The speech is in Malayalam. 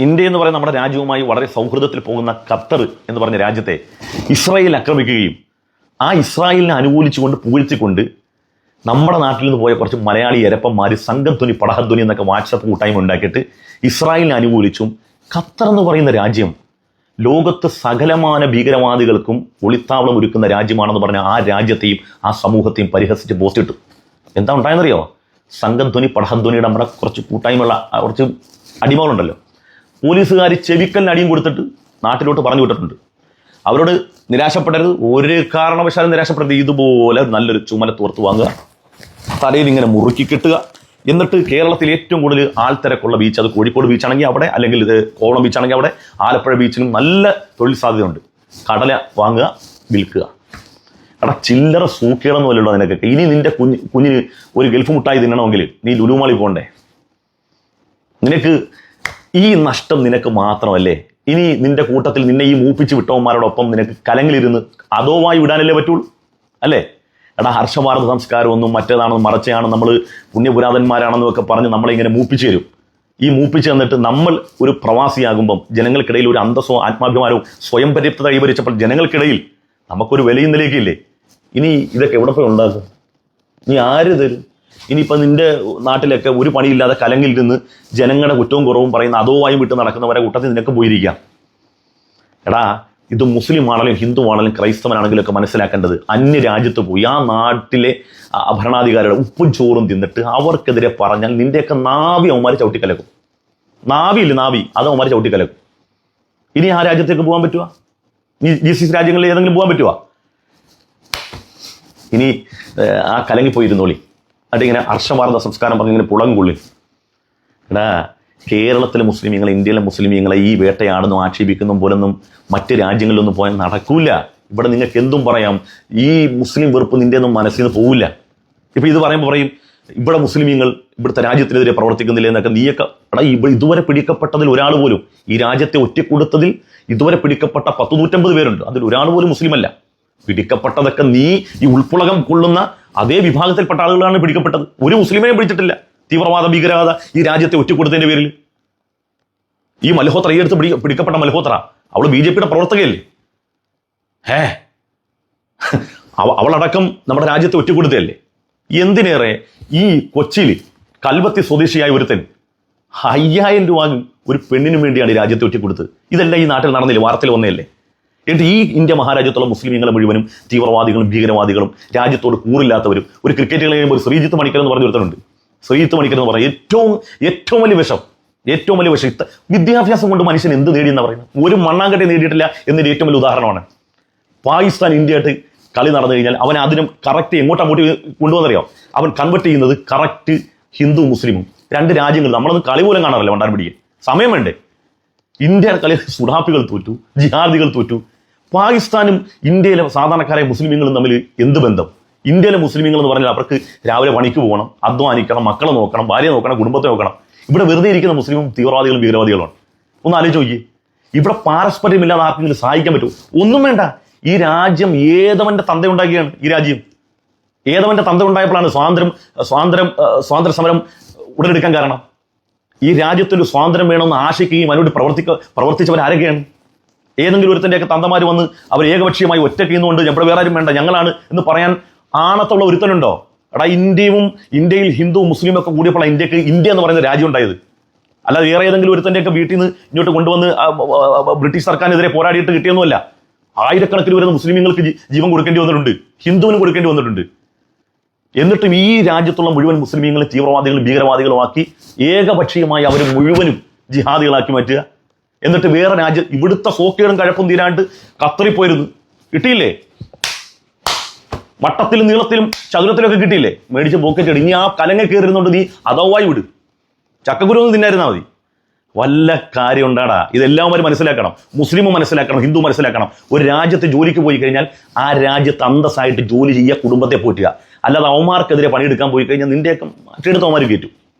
ഇന്ത്യ എന്ന് പറയുന്ന നമ്മുടെ രാജ്യവുമായി വളരെ സൗഹൃദത്തിൽ പോകുന്ന ഖത്തർ എന്ന് പറഞ്ഞ രാജ്യത്തെ ഇസ്രായേൽ ആക്രമിക്കുകയും ആ ഇസ്രായേലിനെ അനുകൂലിച്ചുകൊണ്ട് പൂഴ്ത്തിക്കൊണ്ട് നമ്മുടെ നാട്ടിൽ നിന്ന് പോയ കുറച്ച് മലയാളി എരപ്പന്മാർ സംഘധ്വനി പടഹധ്വനി എന്നൊക്കെ വാട്സപ്പ് കൂട്ടായ്മ ഉണ്ടാക്കിയിട്ട് ഇസ്രായേലിനെ അനുകൂലിച്ചും ഖത്തർ എന്ന് പറയുന്ന രാജ്യം ലോകത്ത് സകലമാന ഭീകരവാദികൾക്കും ഒളിത്താവളം ഒരുക്കുന്ന രാജ്യമാണെന്ന് പറഞ്ഞ ആ രാജ്യത്തെയും ആ സമൂഹത്തെയും പരിഹസിച്ച് പോസ്റ്റിട്ടു എന്താ ഉണ്ടായെന്നറിയോ? സംഘധ്വനി പടഹധ്വനിയുടെ നമ്മുടെ കുറച്ച് കൂട്ടായ്മയുള്ള കുറച്ച് അടിമകളുണ്ടല്ലോ. പോലീസുകാർ ചെവിക്കലിന് അടിയും കൊടുത്തിട്ട് നാട്ടിലോട്ട് പറഞ്ഞു വിട്ടിട്ടുണ്ട്. അവരോട് നിരാശപ്പെടരുത്. ഒരു കാരണവശാലും നിരാശപ്പെടരുത്. ഇതുപോലെ നല്ലൊരു ചുമല തോർത്ത് വാങ്ങുക. തലയിൽ ഇങ്ങനെ മുറുക്കി കിട്ടുക. എന്നിട്ട് കേരളത്തിൽ ഏറ്റവും കൂടുതൽ ആൾത്തിരക്കുള്ള ബീച്ച് അത് കോഴിക്കോട് ബീച്ചാണെങ്കിൽ അവിടെ അല്ലെങ്കിൽ ഇത് കോവളം ബീച്ചാണെങ്കിൽ അവിടെ ആലപ്പുഴ ബീച്ചിലും നല്ല തൊഴിൽ സാധ്യതയുണ്ട്. കടല വാങ്ങുക വിൽക്കുക. എടാ ചില്ലറ സൂക്കേടെന്ന് അല്ലല്ലോ നിനക്കൊക്കെ. ഇനി നിന്റെ കുഞ്ഞ് കുഞ്ഞിന് ഒരു ഗൾഫ് മുട്ടായി തിന്നണമെങ്കിൽ നീ ലുലുമാളി പോകണ്ടേ നിനക്ക് ഈ നഷ്ടം നിനക്ക് മാത്രമല്ലേ? ഇനി നിന്റെ കൂട്ടത്തിൽ നിന്നെ ഈ മൂപ്പിച്ച് വിട്ടവന്മാരോടൊപ്പം നിനക്ക് കലങ്ങിലിരുന്ന് അതോവായി വിടാനല്ലേ പറ്റുള്ളൂ അല്ലേ? എടാ ഹർഷഭാരത സംസ്കാരമൊന്നും മറ്റേതാണെന്നും മറച്ചയാണ് നമ്മൾ പുണ്യപുരാതന്മാരാണെന്നും ഒക്കെ പറഞ്ഞ് നമ്മളെ ഇങ്ങനെ മൂപ്പിച്ച് തരും. ഈ മൂപ്പിച്ച് തന്നിട്ട് നമ്മൾ ഒരു പ്രവാസിയാകുമ്പം ജനങ്ങൾക്കിടയിൽ ഒരു അന്തസ്സോ ആത്മാഭിമാനവും സ്വയം പര്യാപ്തത കൈവരിച്ചപ്പോൾ ജനങ്ങൾക്കിടയിൽ നമുക്കൊരു വിലയും നിലയ്ക്കില്ലേ ഇനി ഇതൊക്കെ എവിടെ പോയി ഉണ്ടാക്കും? നീ ആര് തരും? ഇനിയിപ്പോൾ നിന്റെ നാട്ടിലൊക്കെ ഒരു പണിയില്ലാതെ നിന്ന് ജനങ്ങളുടെ കുറ്റവും കുറവും പറയുന്ന അതോവായും വിട്ട് നടക്കുന്നവരെ കൂട്ടത്തിൽ നിനക്ക് പോയിരിക്കാം. എടാ ഇത് മുസ്ലിം ആണെങ്കിലും ഹിന്ദു ആണെങ്കിലും ക്രൈസ്തവനാണെങ്കിലും ഒക്കെ മനസ്സിലാക്കേണ്ടത് അന്യ രാജ്യത്ത് പോയി ആ നാട്ടിലെ ഭരണാധികാരിയുടെ ഉപ്പും ചോറും തിന്നിട്ട് അവർക്കെതിരെ പറഞ്ഞാൽ നിന്റെയൊക്കെ നാവി അവന്മാർ ചവിട്ടിക്കലക്കും. നാവിയില്ല നാവി? അത് അവന്മാർ ചവിട്ടിക്കലക്കും. ഇനി ആ രാജ്യത്തേക്ക് പോകാൻ പറ്റുക ഈ സി രാജ്യങ്ങളിൽ ഏതെങ്കിലും പോകാൻ പറ്റുക ഇനി ആ കലങ്ങി പോയിരുന്നോളി അതിങ്ങനെ അർഷമാർന്ന സംസ്കാരം പറഞ്ഞ് ഇങ്ങനെ പുളം കൊള്ളി എടാ കേരളത്തിലെ മുസ്ലിമീങ്ങളെ ഇന്ത്യയിലെ മുസ്ലിമീങ്ങളെ ഈ വേട്ടയാണെന്നും ആക്ഷേപിക്കുന്ന പോലൊന്നും മറ്റ് രാജ്യങ്ങളിലൊന്നും പോയാൽ നടക്കൂല. ഇവിടെ നിങ്ങൾക്ക് എന്തും പറയാം. ഈ മുസ്ലിം വെറുപ്പ് നിന്റെ ഒന്നും മനസ്സിൽ നിന്ന് പോവില്ല. ഇപ്പൊ ഇത് പറയുമ്പോൾ പറയും ഇവിടെ മുസ്ലിമീങ്ങൾ ഇവിടുത്തെ രാജ്യത്തിനെതിരെ പ്രവർത്തിക്കുന്നില്ല എന്നൊക്കെ നീയൊക്കെ എടാ ഇവിടെ ഇതുവരെ പിടിക്കപ്പെട്ടതിൽ ഒരാൾ പോലും ഈ രാജ്യത്തെ ഒറ്റക്കൊടുത്തതിൽ ഇതുവരെ പിടിക്കപ്പെട്ട പത്ത് നൂറ്റമ്പത് പേരുണ്ട്. അതിൽ ഒരാൾ പോലും മുസ്ലിമല്ല. പിടിക്കപ്പെട്ടതൊക്കെ നീ ഈ ഉൾപ്പുളകം കൊള്ളുന്ന അതേ വിഭാഗത്തിൽപ്പെട്ട ആളുകളാണ് പിടിക്കപ്പെട്ടത്. ഒരു മുസ്ലിമിനെ പിടിച്ചിട്ടില്ല. തീവ്രവാദ ഭീകരവാദ ഈ രാജ്യത്തെ ഒറ്റക്കൊടുത്തതിന്റെ പേരിൽ. ഈ മൽഹോത്ര ഈ അടുത്ത് പിടി പിടിക്കപ്പെട്ട മൽഹോത്ര അവൾ ബി ജെ പിയുടെ പ്രവർത്തകയല്ലേ? ഹേ. അവ- അവളടക്കം നമ്മുടെ രാജ്യത്തെ ഒറ്റക്കൊടുത്തയല്ലേ എന്തിനേറെ ഈ കൊച്ചിയിൽ കൽവത്തി സ്വദേശിയായ ഒരുത്തൻ അയ്യായിരം രൂപ ഒരു പെണ്ണിനു വേണ്ടിയാണ് ഈ രാജ്യത്തെ ഒറ്റക്കൊടുത്തത് ഇതെല്ലാം ഈ നാട്ടിൽ നടന്നില്ല? വാർത്തയിൽ വന്നതല്ലേ? എന്നിട്ട് ഈ ഇന്ത്യ മഹാരാജ്യത്തുള്ള മുസ്ലിമീങ്ങളെ മുഴുവനും തീവ്രവാദികളും ഭീകരവാദികളും രാജ്യത്തോട് കൂറില്ലാത്തവരും ഒരു ക്രിക്കറ്റ് കളി കഴിയുമ്പോൾ ശ്രീജിത്ത് മണിക്കൽ എന്ന് പറഞ്ഞ ഒരുത്തനുണ്ട്. ശ്രീജിത്ത് മണിക്കൽ എന്ന് പറഞ്ഞ ഏറ്റവും ഏറ്റവും വലിയ വിഷം ഏറ്റവും വലിയ വിഷം. വിദ്യാഭ്യാസം കൊണ്ട് മനുഷ്യൻ എന്ത് നേടിയെന്ന് പറയുന്നത്? ഒരു മണ്ണാങ്കട്ടി നേടിയിട്ടില്ല എന്നതിന്റെ ഏറ്റവും വലിയ ഉദാഹരണമാണ്. പാകിസ്ഥാൻ ഇന്ത്യയായിട്ട് കളി നടന്നു കഴിഞ്ഞാൽ അവൻ അതിനും കറക്റ്റ് എങ്ങോട്ട് അങ്ങോട്ട് കൊണ്ടുവന്നറിയോ? അവൻ കൺവെർട്ട് ചെയ്യുന്നത് കറക്റ്റ് ഹിന്ദു മുസ്ലിമും. രണ്ട് രാജ്യങ്ങൾ നമ്മളൊന്നും കളി പോലും കാണാറില്ല വണ്ടാൻ പിടിക്കാൻ സമയം വേണ്ടേ ഇന്ത്യ കളി സുഡാപ്പികൾ തോറ്റു ജിഹാദികൾ തോറ്റു പാകിസ്ഥാനും ഇന്ത്യയിലെ സാധാരണക്കാരായ മുസ്ലിമീങ്ങളും തമ്മിൽ എന്ത് ബന്ധം? ഇന്ത്യയിലെ മുസ്ലിമീങ്ങൾ എന്ന് പറഞ്ഞാൽ അവർക്ക് രാവിലെ പണിക്ക് പോകണം അധ്വാനിക്കണം മക്കളെ നോക്കണം ഭാര്യയെ നോക്കണം കുടുംബത്തെ നോക്കണം. ഇവിടെ വെറുതെ ഇരിക്കുന്ന മുസ്ലിമും തീവ്രവാദികളും ഭീകരവാദികളുമാണ് ഒന്ന് ആലോചിച്ച് നോക്കി ഇവിടെ പാരസ്പര്യമില്ലാതെ ആർക്കെങ്കിലും സഹായിക്കാൻ പറ്റും ഒന്നും വേണ്ട. ഈ രാജ്യം ഏതവന്റെ തന്ത ഉണ്ടാക്കിയാണ്? ഈ രാജ്യം ഏതവന്റെ തന്ത ഉണ്ടായപ്പോഴാണ് സ്വാതന്ത്ര്യം സ്വാതന്ത്ര്യം സ്വാതന്ത്ര്യ സമരം ഉടലെടുക്കാൻ കാരണം? ഈ രാജ്യത്തൊരു സ്വാതന്ത്ര്യം വേണമെന്ന് ആശിക്കുകയും അതിനോട് പ്രവർത്തിക്ക പ്രവർത്തിച്ചവർ ആരൊക്കെയാണ് ഏതെങ്കിലും ഒരുത്തന്റെയൊക്കെ തന്തമാർ വന്ന് അവർ ഏകപക്ഷീയമായി ഒറ്റയ്ക്ക് നിന്നുകൊണ്ട് ഇവിടെ വേറെ ആരും വേണ്ട ഞങ്ങളാണ് എന്ന് പറയാൻ ആണത്തുള്ള ഒരുത്തനുണ്ടോ? എടാ ഇന്ത്യയും ഇന്ത്യയിൽ ഹിന്ദു മുസ്ലിം ഒക്കെ കൂടിയപ്പോഴാണ് ഇന്ത്യയ്ക്ക് ഇന്ത്യ എന്ന് പറയുന്ന രാജ്യം ഉണ്ടായത്. അല്ലാതെ വേറെ ഏതെങ്കിലും ഒരുത്തന്റെയൊക്കെ വീട്ടിൽ നിന്ന് ഇങ്ങോട്ട് കൊണ്ടുവന്ന് ബ്രിട്ടീഷ് സർക്കാരിനെതിരെ പോരാടിയിട്ട് കിട്ടിയൊന്നുമല്ല. ആയിരക്കണക്കിന് വരുന്ന മുസ്ലിങ്ങൾക്ക് ജീവൻ കൊടുക്കേണ്ടി വന്നിട്ടുണ്ട്. ഹിന്ദുവിന് കൊടുക്കേണ്ടി വന്നിട്ടുണ്ട്. എന്നിട്ടും ഈ രാജ്യത്തുള്ള മുഴുവൻ മുസ്ലിമീങ്ങളും തീവ്രവാദികളും ഭീകരവാദികളുമാക്കി ഏകപക്ഷീയമായി അവർ മുഴുവനും ജിഹാദികളാക്കി മാറ്റുക. എന്നിട്ട് വേറെ രാജ്യം ഇവിടുത്തെ സോക്കേടും കഴപ്പും തീരാണ്ട് കത്തറി പോയിരുന്നു. കിട്ടിയില്ലേ? വട്ടത്തിലും നീളത്തിലും ചതുരത്തിലൊക്കെ കിട്ടിയില്ലേ? മേടിച്ച പോക്കറ്റ് ഇനി ആ കലങ്ങ കയറിയിരുന്നോണ്ട് നീ അതവായി വിട്. ചക്കക്കുരു ഒന്ന് തിന്നായിരുന്നാ മതി. വല്ല കാര്യം ഉണ്ടാടാ. ഇതെല്ലാവരും മനസ്സിലാക്കണം. മുസ്ലിം മനസ്സിലാക്കണം ഹിന്ദു മനസ്സിലാക്കണം. ഒരു രാജ്യത്ത് ജോലിക്ക് പോയി കഴിഞ്ഞാൽ ആ രാജ്യത്ത് അന്തസ്സായിട്ട് ജോലി ചെയ്യുക കുടുംബത്തെ പോറ്റുക. അല്ലാതെ അവന്മാർക്കെതിരെ പണിയെടുക്കാൻ പോയി കഴിഞ്ഞാൽ നിന്റെയൊക്കെ മറ്റെടുത്ത് അവന്മാർ കയറ്റും.